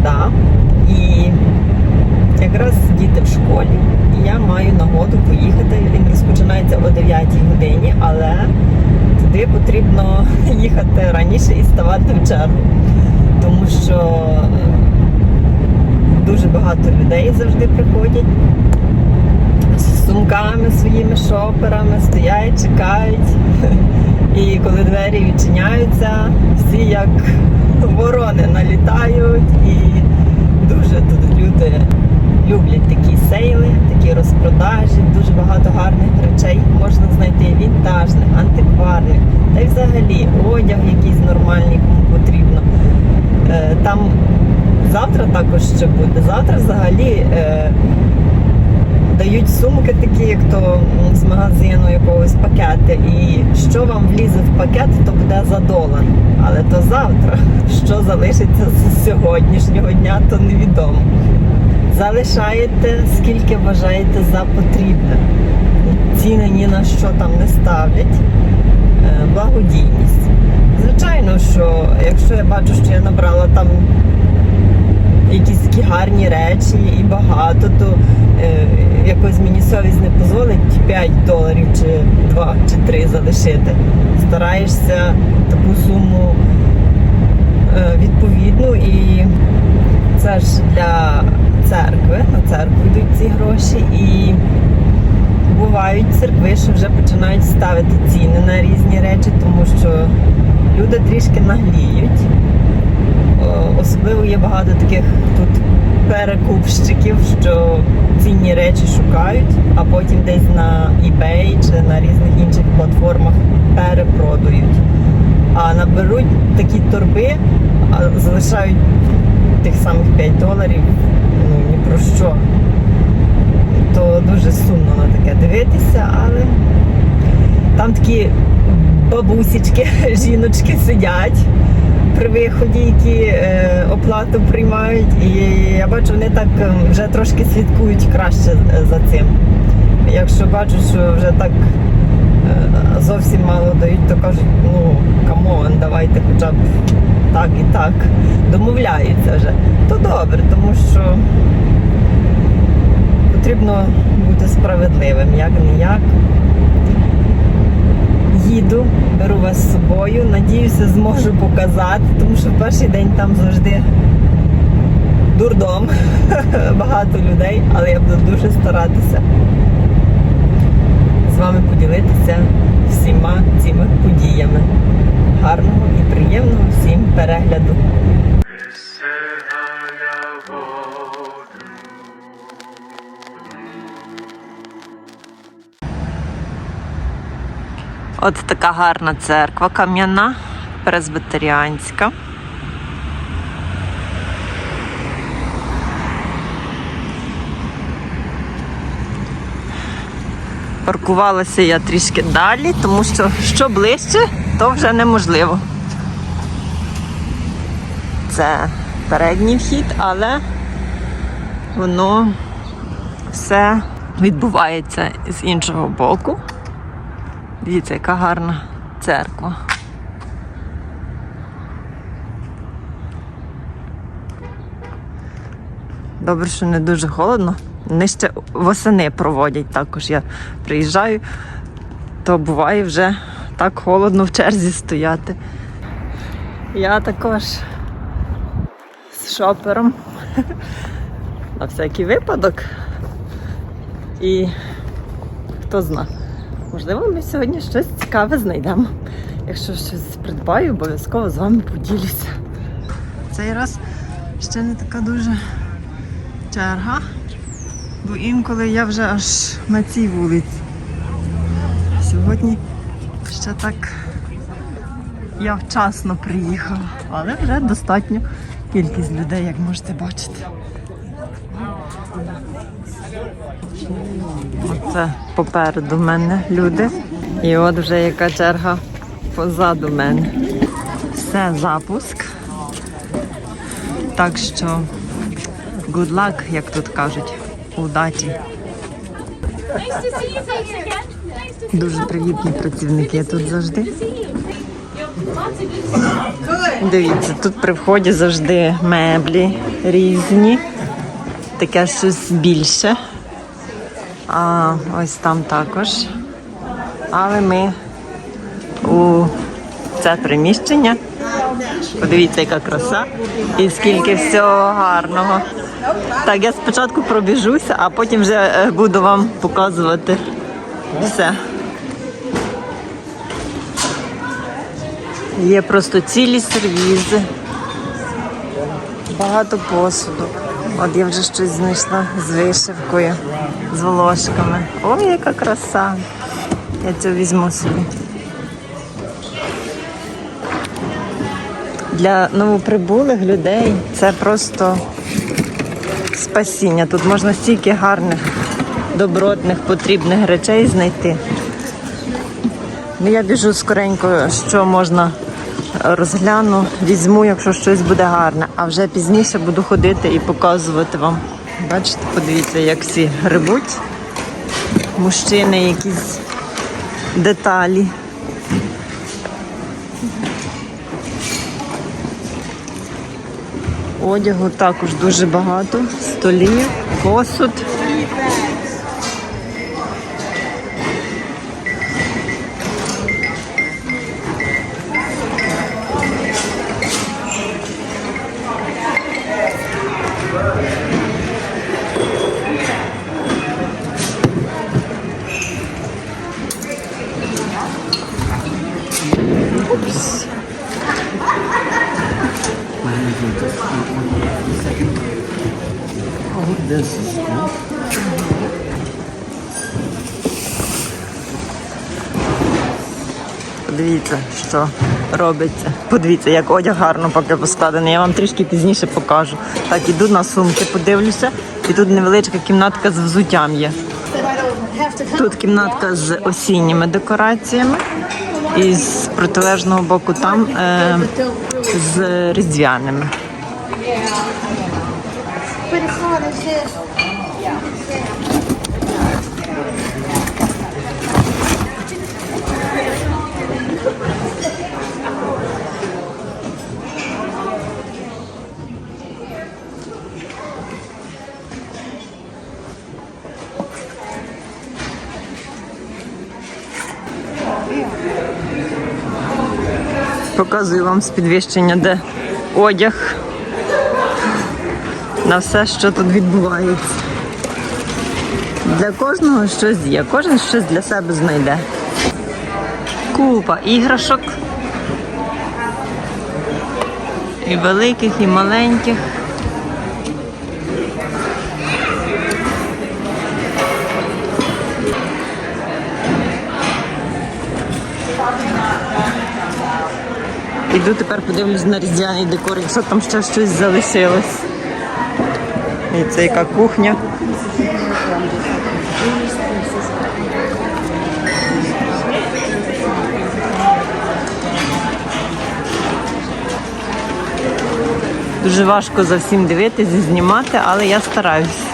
середа і якраз діти в школі, я маю нагоду поїхати. Він розпочинається о 9 годині, але туди потрібно їхати раніше і ставати в чергу, тому що е, дуже багато людей завжди приходять з сумками своїми шоперами, стоять, чекають. І коли двері відчиняються, всі як ворони налітають і дуже тут люди люблять такі сейли, такі розпродажі, дуже багато гарних речей можна знайти вінтажних, антикварних, та й взагалі одяг якийсь нормальний, кому потрібно. Е, Там завтра також ще буде. Завтра взагалі е, дають сумки такі, як то з магазину якогось пакети. І що вам влізе в пакет, то буде за долар. Але то завтра. Що залишиться з сьогоднішнього дня, то невідомо. Залишаєте скільки вважаєте за потрібне. Ціни ні на що там не ставлять. Е, Благодійність. Звичайно, що якщо я бачу, що я набрала там якісь такі гарні речі і багато, то якось мені совість не дозволить 5 доларів чи 2 чи 3 залишити. Стараєшся таку суму е, відповідну і це ж для церкви, на церкву йдуть ці гроші і бувають церкви, що вже починають ставити ціни на різні речі, тому що люди трішки нагліють. Особливо є багато таких тут перекупщиків, що цінні речі шукають, а потім десь на eBay чи на різних інших платформах перепродають. А наберуть такі торби, а залишають тих самих 5 доларів, ну ні про що. То дуже сумно на таке дивитися, але там такі бабусічки, жіночки сидять при виході, які е, оплату приймають. І я бачу, вони так е, вже трошки слідкують краще е, за цим. Якщо бачу, що вже так зовсім мало дають, то кажуть, ну камон, давайте хоча б так і так домовляються вже. То добре, тому що потрібно бути справедливим, як не як. Їду, беру вас з собою. Надіюся, зможу показати, тому що в перший день там завжди дурдом, багато людей, але я буду дуже старатися з вами поділитися всіма цими подіями. Гарного і приємного всім перегляду. От така гарна церква кам'яна, пресбитеріанська. Паркувалася я трішки далі, тому що що ближче, то вже неможливо. Це передній вхід, але воно все відбувається з іншого боку. Дивіться, яка гарна церква. Добре, що не дуже холодно. Вони ще восени проводять також. Я приїжджаю, то буває вже так холодно в черзі стояти. Я також з шопером на всякий випадок. І хто зна. Можливо, ми сьогодні щось цікаве знайдемо. Якщо щось придбаю, обов'язково з вами поділюся. Цей раз ще не така дуже черга, бо інколи я вже аж на цій вулиці. Сьогодні ще так Я вчасно приїхала, але вже достатньо кількість людей, як можете бачити. Оце попереду мене люди. І от вже яка черга позаду мене. Все, запуск. Так що good luck, як тут кажуть, удачі. Дуже привітні працівники тут завжди. Дивіться, тут при вході завжди меблі різні, таке щось більше. А ось там також. Але ми у це приміщення. Подивіться, яка краса і скільки всього гарного. Так, я спочатку пробіжуся, а потім вже е, буду вам показувати все. Є просто цілі сервізи, багато посуду. От я вже щось знайшла з вишивкою, з волошками. Ой, яка краса! Я це візьму собі. Для новоприбулих людей це просто спасіння. Тут можна стільки гарних, добротних, потрібних речей знайти. Ну, я біжу скоренько, що можна розгляну, візьму, якщо щось буде гарне, а вже пізніше буду ходити і показувати вам. Бачите, подивіться, як всі грибуть. Мужчини якісь деталі. Одягу також дуже багато, столів, посуд. Що робиться. Подивіться, як одяг гарно поки поскладений. Я вам трішки пізніше покажу. Так, іду на сумки, подивлюся. І тут невеличка кімнатка з взуттям є. Тут кімнатка з осінніми декораціями. І з протилежного боку там е, з різдвяними. Показую вам з підвищення, де одяг на все, що тут відбувається. Для кожного щось є, кожен щось для себе знайде. Купа іграшок. І великих, і маленьких. Іду тепер подивлюсь на різдвяний декор, якщо там ще щось залишилось. І це яка кухня. Дуже важко за всім дивитися, знімати, але я стараюсь.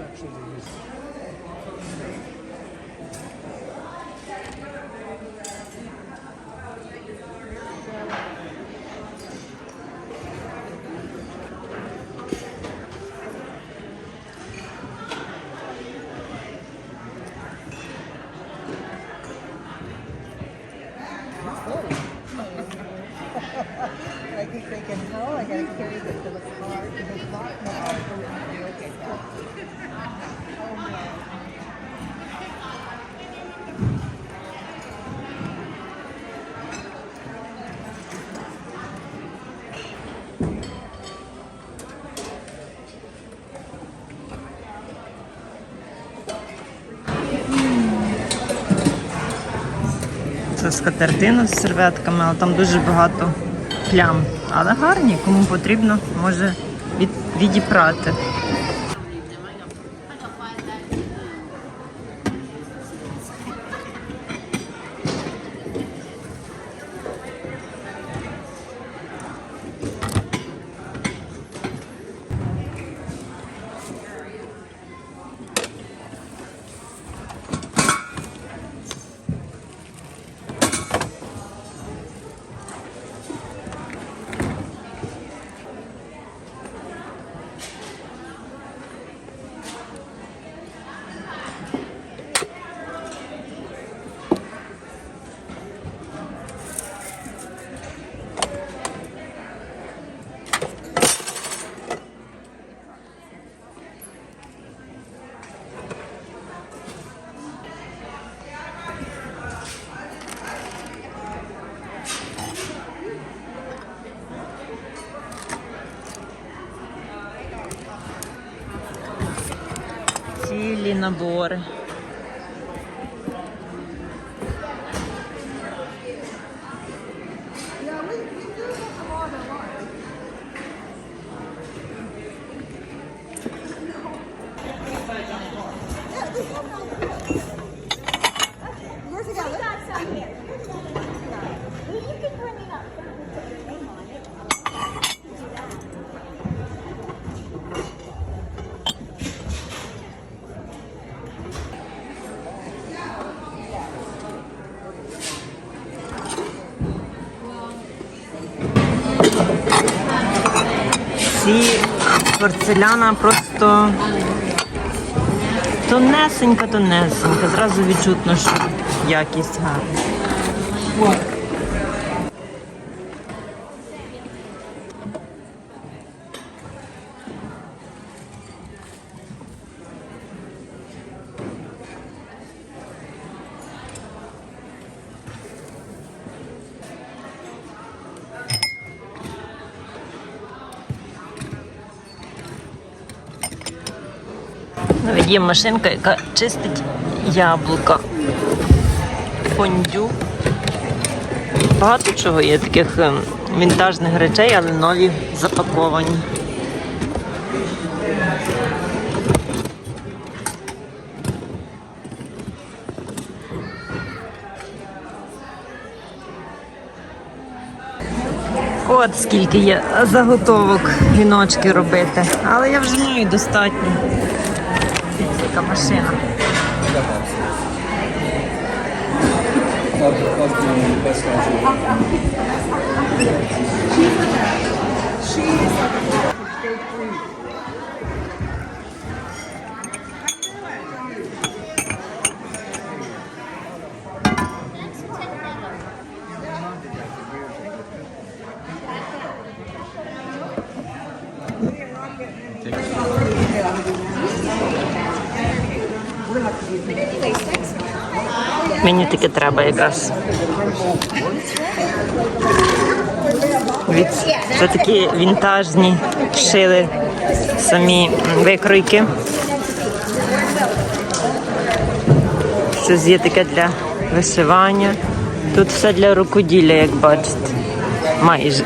actually used. Це скатертина з серветками, але там дуже багато плям. Але гарні, кому потрібно, може від, відіпрати. Цілі Ці порцеляна просто тонесенька, тонесенька. Зразу відчутно, що якість гарна. Є машинка, яка чистить яблука. Фондю. Багато чого є таких ем, вінтажних речей, але нові запаковані. От скільки є заготовок віночки робити. Але я вже маю достатньо. Яка машина. Мені таке треба якраз. Це такі вінтажні шили самі викройки. Щось є таке для вишивання. Тут все для рукоділля, як бачите. Майже.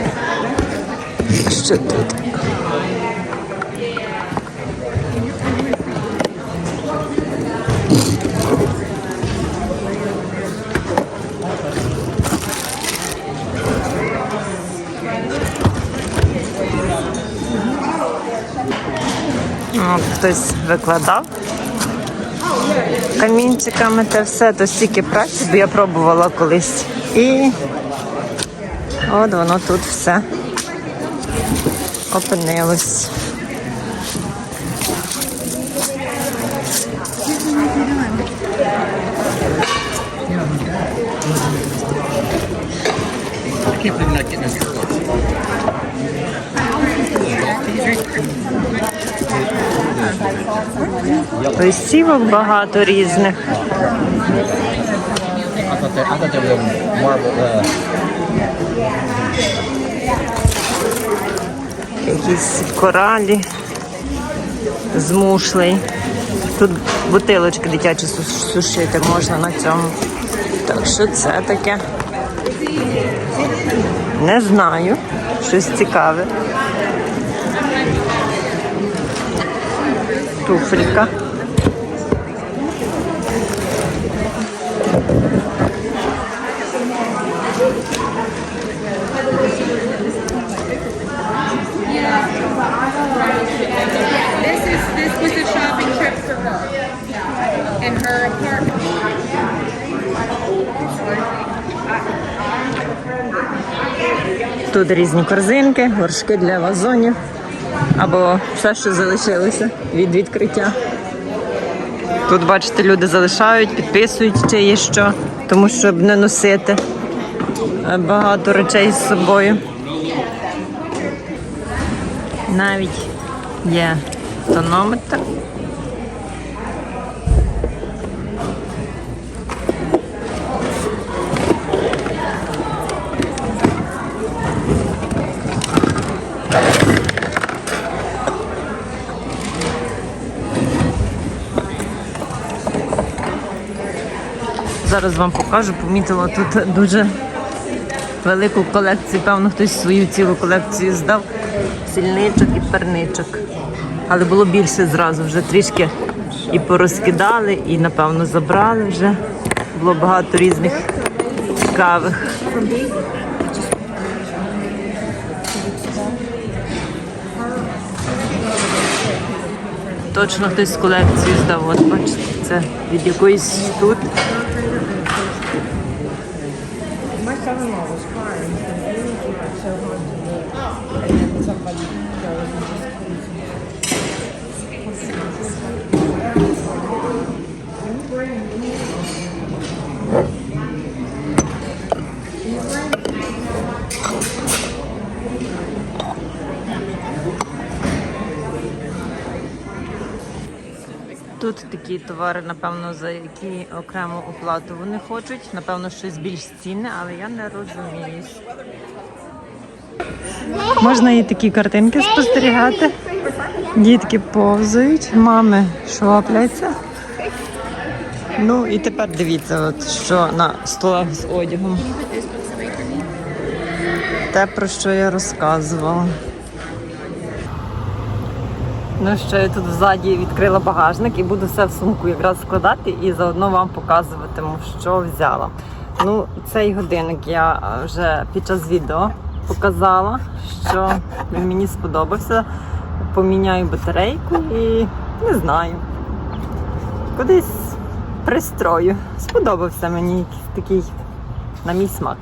Що тут? Хтось викладав камінчиками те все, то стільки праці, бо я пробувала колись. І от воно тут все опинилось curl. Листівок багато різних. I thought that I thought they were marble. Uh, Якісь коралі з мушлей. Тут бутилочки дитячі сушити можна на цьому. Так що це таке? Не знаю. Щось цікаве. Туфелька. Тут різні корзинки, горшки для вазонів або все, що залишилося від відкриття. Тут, бачите, люди залишають, підписують чи є що, тому щоб не носити е, багато речей з собою. Навіть є тонометр. Зараз вам покажу, помітила тут дуже велику колекцію. Певно, хтось свою цілу колекцію здав. Сільничок і перничок. Але було більше зразу, вже трішки і порозкидали, і напевно забрали вже. Було багато різних цікавих. Точно хтось з колекції здав. От бачите, це від якоїсь тут. Тут такі товари, напевно, за які окрему оплату вони хочуть. Напевно, щось більш цінне, але я не розумію. Можна і такі картинки спостерігати. Дітки повзають, мами шопляться. Ну і тепер дивіться, от що на столах з одягом. Те, про що я розказувала. Ну що я тут ззаді відкрила багажник і буду все в сумку якраз складати і заодно вам показуватиму, що взяла. Ну, цей годинник я е, вже під час відео показала, що він мені сподобався. Поміняю батарейку і не знаю. Кудись пристрою. Сподобався мені такий на мій смак.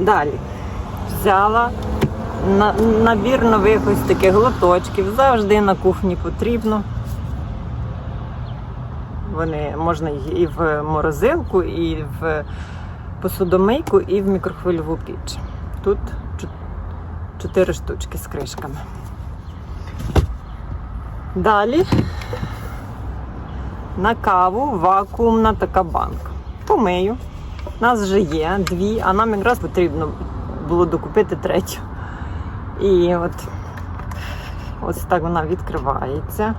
Далі взяла набір нових ось таких глоточків. Завжди на кухні потрібно. Вони можна їх і в морозилку, і в посудомийку, і в мікрохвильову піч. Тут чо- чотири штучки з кришками. Далі на каву вакуумна така банка. Помию. У нас вже є дві, а нам якраз потрібно було докупити третю. І от ось так вона відкривається.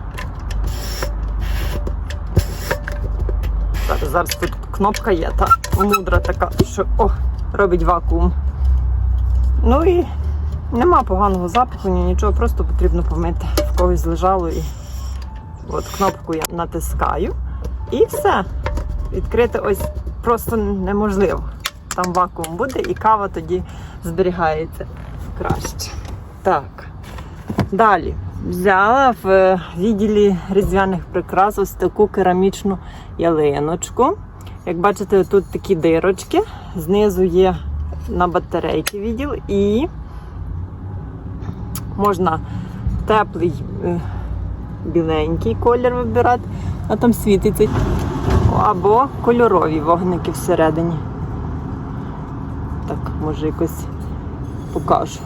Зараз, зараз тут кнопка є, та мудра така, що о, робить вакуум. Ну і нема поганого запаху, ні нічого, просто потрібно помити. В когось лежало і от кнопку я натискаю. І все. Відкрити ось просто неможливо. Там вакуум буде і кава тоді зберігається краще. Так. Далі. Взяла в відділі різдвяних прикрас ось таку керамічну ялиночку. Як бачите, тут такі дирочки. Знизу є на батарейки відділ і можна теплий е, біленький колір вибирати, а там світиться. Або кольорові вогники всередині. Так, може якось покажу.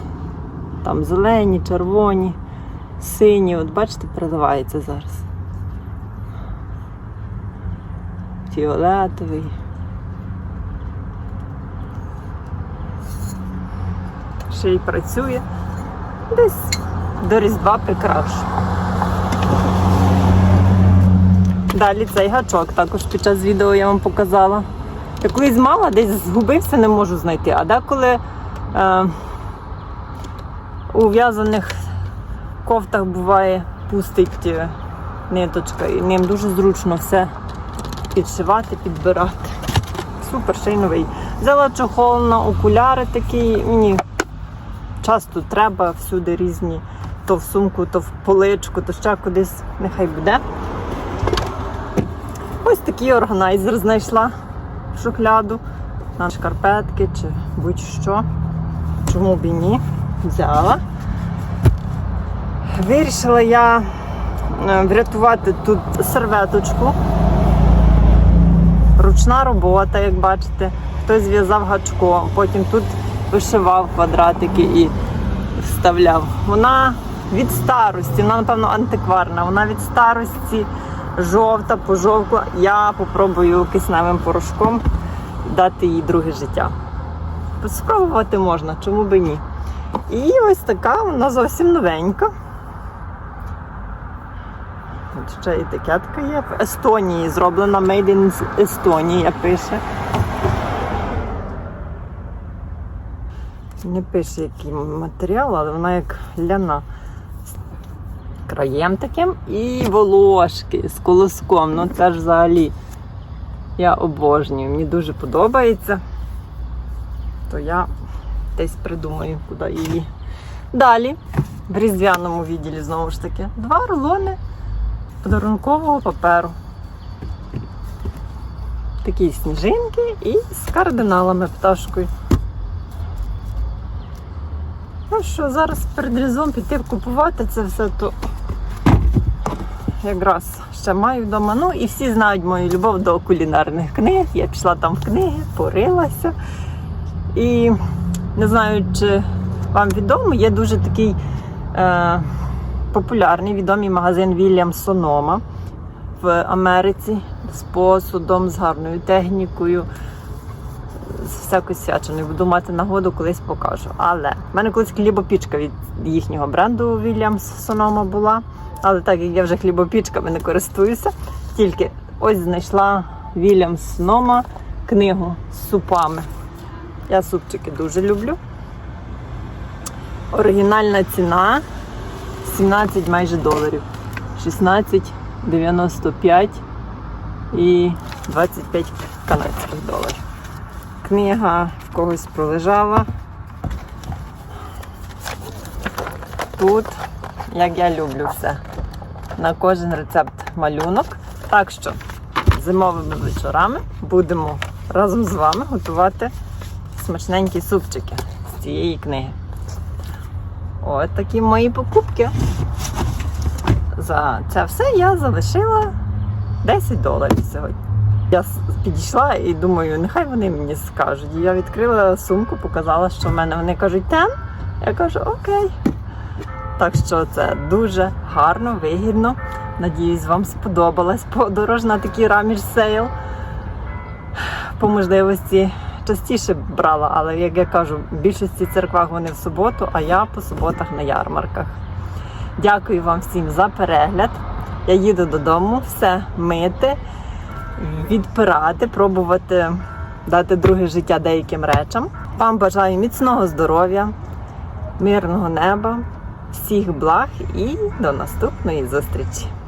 Там зелені, червоні, сині. От бачите, переливається зараз. Фіолетовий. Ще й працює. Десь до Різдва прикрашу. Далі цей гачок також під час відео я вам показала. Я колись мала, десь згубився, не можу знайти. А деколи е, у в'язаних кофтах буває пустить ниточка, і ним дуже зручно все підшивати, підбирати. Супер, ще й новий. Взяла чохол на окуляри такі. Мені часто треба всюди різні, то в сумку, то в поличку, то ще кудись нехай буде. Ось такий органайзер знайшла в шухляду на шкарпетки чи будь-що. Чому б і ні? Взяла. Вирішила я е, врятувати тут серветочку. Ручна робота, як бачите. Хтось зв'язав гачком, потім тут вишивав квадратики і вставляв. Вона від старості, вона, напевно, антикварна. Вона від старості жовта, пожовкла. Я попробую кисневим порошком дати їй друге життя. Спробувати можна, чому би ні. І ось така вона зовсім новенька. От ще етикетка є. В Естонії зроблена Made in Estonia пише. Не пише який матеріал, але вона як ляна. Краєм таким і волошки з колоском. Ну це ж взагалі я обожнюю. Мені дуже подобається. То я десь придумаю, куди її. Далі, в різдвяному відділі знову ж таки, два рулони подарункового паперу. Такі сніжинки і з кардиналами пташкою. Ну що, зараз перед різдвом піти купувати це все, то якраз ще маю вдома. Ну і всі знають мою любов до кулінарних книг. Я пішла там в книги, порилася. І не знаю, чи вам відомо, є дуже такий е, популярний відомий магазин Williams Sonoma в Америці з посудом, з гарною технікою, з всякою свяченою. Буду мати нагоду, колись покажу. Але в мене колись хлібопічка від їхнього бренду Williams Sonoma була. Але так як я вже хлібопічками не користуюся, тільки ось знайшла Williams Sonoma книгу з супами. Я супчики дуже люблю. Оригінальна ціна 17 майже доларів. 16,95 і 25 канадських доларів. Книга в когось пролежала. Тут, як я люблю все. На кожен рецепт малюнок. Так що зимовими вечорами будемо разом з вами готувати смачненькі супчики з цієї книги. От такі мої покупки. За це все я залишила 10 доларів сьогодні. Я підійшла і думаю, нехай вони мені скажуть. Я відкрила сумку, показала, що в мене. Вони кажуть, тен. Я кажу, окей. Так що це дуже гарно, вигідно. Надіюсь, вам сподобалась подорож на такий раміж сейл. По можливості частіше брала, але як я кажу, в більшості церквах вони в суботу, а я по суботах на ярмарках. Дякую вам всім за перегляд. Я їду додому, все мити, відпирати, пробувати дати друге життя деяким речам. Вам бажаю міцного здоров'я, мирного неба, всіх благ і до наступної зустрічі!